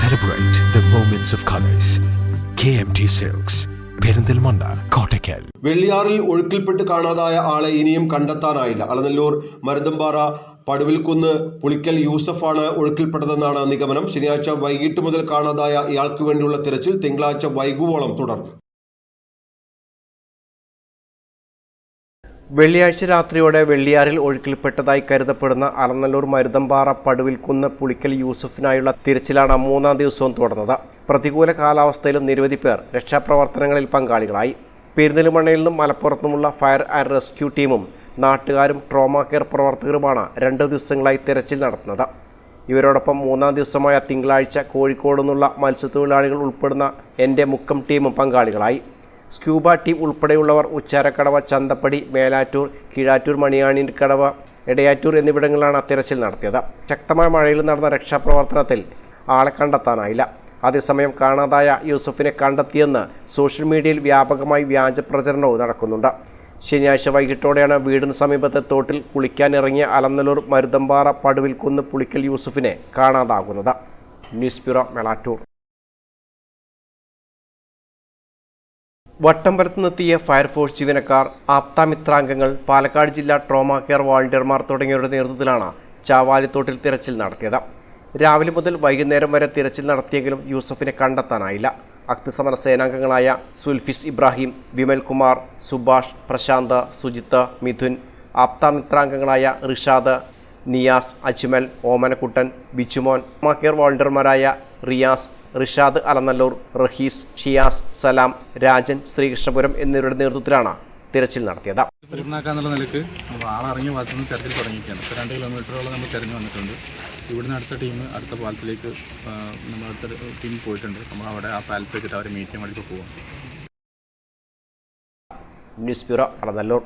Celebrate the moments of colors. KMT Silks, Perinthalmanna Kottakkal വെള്ളിയാറിൽ ഒഴുക്കിൽപ്പെട്ട് കാണാതായ ആളെ ഇനിയും കണ്ടെത്താനായില്ല. അളനല്ലൂർ മരുതമ്പാറ പടുവിൽക്കുന്ന് പുളിക്കൽ യൂസഫാണ് ഒഴുക്കിൽപ്പെട്ടതെന്നാണ് നിഗമനം. ശനിയാഴ്ച വൈകിട്ട് മുതൽ കാണാതായ ഇയാൾക്ക് വേണ്ടിയുള്ള തിരച്ചിൽ തിങ്കളാഴ്ച വൈകുവോളം തുടർന്നു. വെള്ളിയാഴ്ച രാത്രിയോടെ വെള്ളിയാറിൽ ഒഴുക്കിൽപ്പെട്ടതായി കരുതപ്പെടുന്ന അറന്നല്ലൂർ മരുതമ്പാറ പടുവിൽക്കുന്ന് പുളിക്കൽ യൂസഫിനായുള്ള തിരച്ചിലാണ് മൂന്നാം ദിവസവും തുടർന്നത്. പ്രതികൂല കാലാവസ്ഥയിലും നിരവധി പേർ രക്ഷാപ്രവർത്തനങ്ങളിൽ പങ്കാളികളായി. പെരിന്തൽമണ്ണയിൽ നിന്നും മലപ്പുറത്തുമുള്ള ഫയർ ആൻഡ് റെസ്ക്യൂ ടീമും നാട്ടുകാരും ട്രോമ കെയർ പ്രവർത്തകരുമാണ് രണ്ട് ദിവസങ്ങളായി തിരച്ചിൽ നടത്തുന്നത്. ഇവരോടൊപ്പം മൂന്നാം ദിവസമായ തിങ്കളാഴ്ച കോഴിക്കോട് നിന്നുള്ള മത്സ്യത്തൊഴിലാളികൾ ഉൾപ്പെടുന്ന എന്റെ മുക്കം ടീമും പങ്കാളികളായി. സ്ക്യൂബ ടീം ഉൾപ്പെടെയുള്ളവർ ഉച്ചാരക്കടവ ചന്തപ്പടി മേലാറ്റൂർ കീഴാറ്റൂർ മണിയാണിക്കടവ എടയാറ്റൂർ എന്നിവിടങ്ങളിലാണ് തിരച്ചിൽ നടത്തിയത്. ശക്തമായ മഴയിൽ നടന്ന രക്ഷാപ്രവർത്തനത്തിൽ ആളെ കണ്ടെത്താനായില്ല. അതേസമയം കാണാതായ യൂസഫിനെ കണ്ടെത്തിയെന്ന് സോഷ്യൽ മീഡിയയിൽ വ്യാപകമായി വ്യാജ പ്രചരണവും നടക്കുന്നുണ്ട്. ശനിയാഴ്ച വൈകിട്ടോടെയാണ് വീടിന് സമീപത്തെ തോട്ടിൽ കുളിക്കാനിറങ്ങിയ അലന്നല്ലൂർ മരുതമ്പാറ പടുവിൽക്കുന്ന് പുളിക്കൽ യൂസഫിനെ കാണാതാകുന്നത്. ന്യൂസ് ബ്യൂറോ മെളാറ്റൂർ വട്ടമ്പലത്തുനിന്നെത്തിയ ഫയർഫോഴ്സ് ജീവനക്കാർ ആപ്താമിത്രാംഗങ്ങൾ പാലക്കാട് ജില്ലാ ട്രോമാ കെയർ വോളണ്ടിയർമാർ തുടങ്ങിയവരുടെ നേതൃത്വത്തിലാണ് ചാവാലിത്തോട്ടിൽ തിരച്ചിൽ നടത്തിയത്. രാവിലെ മുതൽ വൈകുന്നേരം വരെ തിരച്ചിൽ നടത്തിയെങ്കിലും യൂസഫിനെ കണ്ടെത്താനായില്ല. അഗ്നിസമര സേനാംഗങ്ങളായ സുൽഫിസ് ഇബ്രാഹിം വിമൽകുമാർ സുഭാഷ് പ്രശാന്ത് സുജിത്ത് മിഥുൻ ആപ്താമിത്രാംഗങ്ങളായ റിഷാദ് നിയാസ് അജ്മൽ ഓമനക്കുട്ടൻ ബിച്ചുമോൻ ട്രോമാ കെയർ വോളണ്ടിയർമാരായ റിയാസ് റിഷാദ് അലനല്ലൂർ റഹീസ് ഷിയാസ് സലാം രാജൻ ശ്രീകൃഷ്ണപുരം എന്നിവരുടെ നേതൃത്വത്തിലാണ് തിരച്ചിൽ നടത്തിയത്. പൂർണാക്കാന്നുള്ള നിലയ്ക്ക് ആളിറങ്ങിയ ഭാഗത്തു നിന്ന് തെരച്ചിൽ തുടങ്ങിയിരിക്കുകയാണ്. ഇപ്പോൾ രണ്ട് കിലോമീറ്ററോളം നമ്മൾ തിരഞ്ഞു വന്നിട്ടുണ്ട്. ഇവിടുന്ന് അടുത്ത ടീം അടുത്ത പാലത്തിലേക്ക് നമ്മൾ അടുത്ത ടീം പോയിട്ടുണ്ട്. നമ്മൾ അവിടെ ആ പാലത്ത് വെച്ചിട്ട് മീറ്റിംഗ് വഴിക്ക് പോകും പോകാം ന്യൂസ് ബ്യൂറോ അളനല്ലൂർ